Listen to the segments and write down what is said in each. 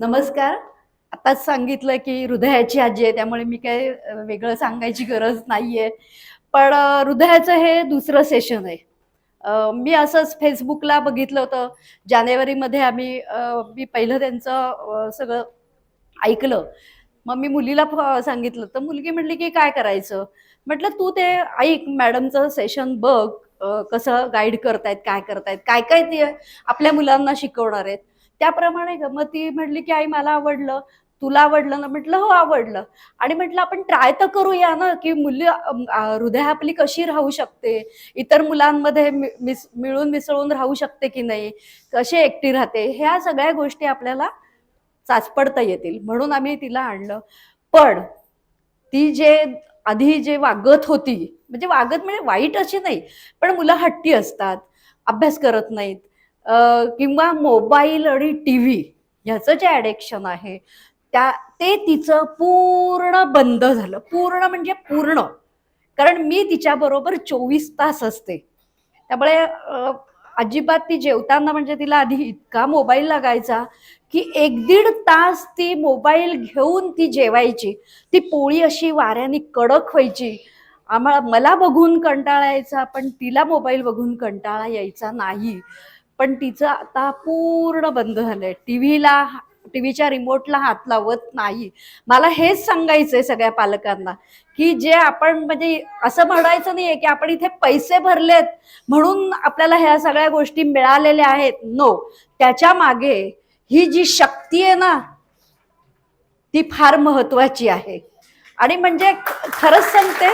नमस्कार. आताच सांगितलं की हृदयाची आजी आहे त्यामुळे मी काय वेगळं सांगायची गरज नाहीये. पण हृदयाचं हे दुसरं सेशन आहे. मी असंच फेसबुकला बघितलं होतं. जानेवारीमध्ये आम्ही मी पहिलं त्यांचं सगळं ऐकलं. मग मी मुलीला सांगितलं तर मुलगी म्हटली की काय करायचं? म्हटलं तू ते ऐक मॅडमचं सेशन बघ कसं गाईड करतायत काय करतायत काय काय ते आपल्या मुलांना शिकवणार आहेत. त्याप्रमाणे ग- मग ती म्हटली की आई मला आवडलं. तुला आवडलं ना? म्हटलं हो आवडलं. आणि म्हटलं आपण ट्राय तर करूया ना की मुली हृदय आपली कशी राहू शकते? इतर मुलांमध्ये मिस मिळून मिसळून राहू शकते की नाही? कशी एकटी राहते? ह्या सगळ्या गोष्टी आपल्याला चाचपडता येतील. म्हणून आम्ही तिला आणलं. पण ती जे आधी जे वागत होती म्हणजे वागत म्हणजे वाईट अशी नाही पण मुलं हट्टी असतात. अभ्यास करत नाहीत. किंवा मोबाईल आणि टी व्ही ह्याचं जे ॲडिक्शन आहे त्या ते तिचं पूर्ण बंद झालं. पूर्ण म्हणजे पूर्ण. कारण मी तिच्याबरोबर चोवीस तास असते. त्यामुळे अजिबात ती जेवताना म्हणजे तिला आधी इतका मोबाईल लागायचा की एक दीड तास ती मोबाईल घेऊन ती जेवायची. ती पोळी अशी वाऱ्याने कडक व्हायची. आम्हाला मला बघून कंटाळा यायचा पण तिला मोबाईल बघून कंटाळा यायचा नाही. पण तिचं आता पूर्ण बंद झालंय. टी व्हीला टी व्हीच्या रिमोटला हात लावत नाही. मला हेच सांगायचंय सगळ्या पालकांना की जे आपण म्हणजे असं म्हणायचं नाहीये की आपण इथे पैसे भरलेत म्हणून आपल्याला ह्या सगळ्या गोष्टी मिळालेल्या आहेत. नो त्याच्यामागे ही जी शक्ती आहे ना ती फार महत्वाची आहे. आणि म्हणजे खरंच सांगते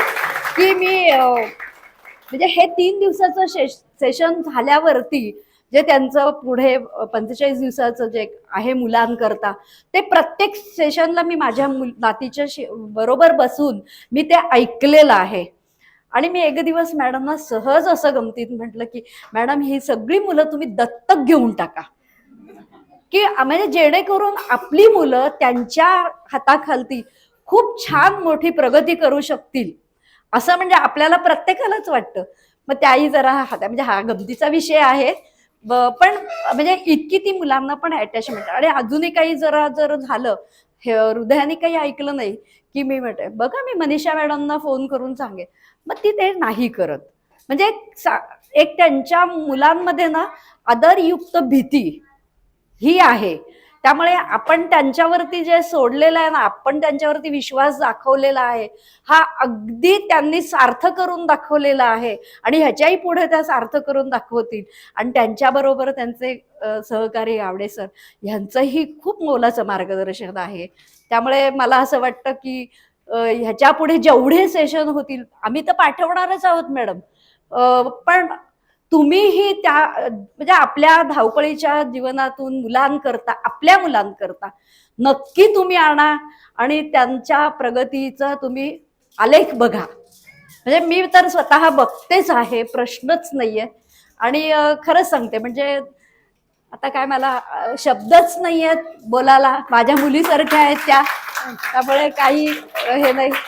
की मी म्हणजे हे तीन दिवसाचं सेशन झाल्यावरती जे त्यांचं पुढे पंचेचाळीस दिवसाचं जे आहे मुलांकरता ते प्रत्येक सेशनला मी माझ्या मुल नातीच्या बरोबर बसून मी ते ऐकलेलं आहे. आणि मी एक दिवस मॅडमना सहज असं गमतीत म्हटलं की मॅडम ही सगळी मुलं तुम्ही दत्तक घेऊन टाका. की म्हणजे जेणेकरून आपली मुलं त्यांच्या हाताखालती खूप छान मोठी प्रगती करू शकतील. असं म्हणजे आपल्याला प्रत्येकालाच वाटतं. मग त्याही जरा हा म्हणजे हा गमतीचा विषय आहे. पण म्हणजे इतकी ती मुलांना पण अटॅचमेंट आणि अजूनही काही जरा जर झालं हे हृदयाने काही ऐकलं नाही की मी म्हणते बघा मी मनीषा मॅडमना फोन करून सांगे मग ती ते नाही करत. म्हणजे एक त्यांच्या मुलांमध्ये ना आदरयुक्त भीती ही आहे. त्यामुळे आपण त्यांच्यावरती जे सोडलेलं आहे ना आपण त्यांच्यावरती विश्वास दाखवलेला आहे. हा अगदी त्यांनी सार्थ करून दाखवलेला आहे. आणि ह्याच्याही पुढे त्या सार्थ करून दाखवतील. आणि त्यांच्याबरोबर त्यांचे सहकारी आवडे सर ह्यांचंही खूप मोलाचं मार्गदर्शन आहे. त्यामुळे मला असं वाटतं की ह्याच्या पुढे जेवढे सेशन होतील आम्ही तर पाठवणारच आहोत मॅडम पण तुम्हीही त्या म्हणजे आपल्या धावपळीच्या जीवनातून मुलांकरता आपल्या मुलांकरता नक्की तुम्ही आणा आणि त्यांच्या प्रगतीचा तुम्ही आलेख बघा. म्हणजे मी तर स्वतः बघतेच आहे प्रश्नच नाहीये. आणि खरंच सांगते म्हणजे आता काय मला शब्दच नाही आहेत बोलायला. माझ्या मुलीसारख्या आहेत त्या. त्यामुळे काही हे नाही.